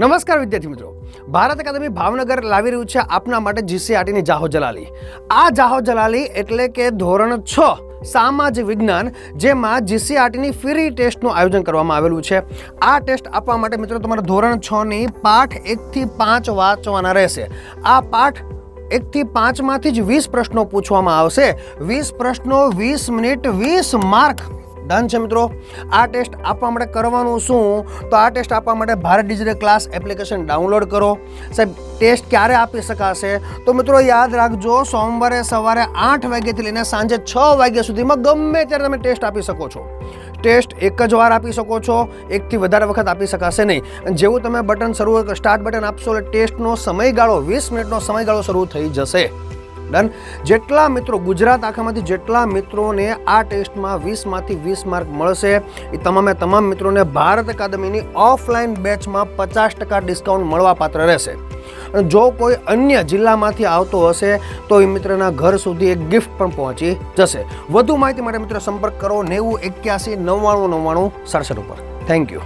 નમસ્કાર વિદ્યાર્થી મિત્રો. ભારત અકાદમી ભાવનગર લાવી રહ્યું છે આપના માટે જીસીઆરટીની જાહો જલાલી. આ જાહો જલાલી એટલે કે ધોરણ છ સામાજિક વિજ્ઞાન, જેમાં જીસીઆરટીની ફ્રી ટેસ્ટનું આયોજન કરવામાં આવેલું છે. આ ટેસ્ટ આપવા માટે મિત્રો તમારે ધોરણ છની પાઠ એકથી પાંચ વાંચવાના રહેશે. આ પાઠ એકથી પાંચમાંથી જ વીસ પ્રશ્નો પૂછવામાં આવશે. વીસ પ્રશ્નો વીસ મિનિટ વીસ માર્ક ડન છે મિત્રો. આ ટેસ્ટ આપવા માટે કરવાનું શું? તો આ ટેસ્ટ આપવા માટે Bharat digital class application download કરો. સાહેબ ટેસ્ટ ક્યારે આપી શકાશે? તો મિત્રો યાદ રાખજો, સોમવારે સવારે આઠ વાગ્યાથી લઈને સાંજે છ વાગ્યા સુધીમાં ગમે ત્યારે તમે ટેસ્ટ આપી શકો છો. ટેસ્ટ એક જ વાર આપી શકો છો, એકથી વધારે વખત આપી શકાશે નહીં. જેવું તમે બટન શરૂ સ્ટાર્ટ બટન આપશો એટલે ટેસ્ટનો સમયગાળો, વીસ મિનિટનો સમયગાળો શરૂ થઈ જશે. ડન જેટલા મિત્રો ગુજરાત આખામાંથી જેટલા મિત્રોને આ ટેસ્ટમાં વીસમાંથી વીસ માર્ક મળશે, એ તમામે તમામ મિત્રોને ભારત અકાદમીની ઓફલાઈન બેચમાં પચાસ ટકા ડિસ્કાઉન્ટ મળવાપાત્ર રહેશે. જો કોઈ અન્ય જિલ્લામાંથી આવતો હશે, તો એ મિત્રના ઘર સુધી એક ગિફ્ટ પણ પહોંચી જશે. વધુ માહિતી માટે મિત્રો સંપર્ક કરો નેવું એક્યાસી નવ્વાણું નવ્વાણું સડસઠ ઉપર. Thank you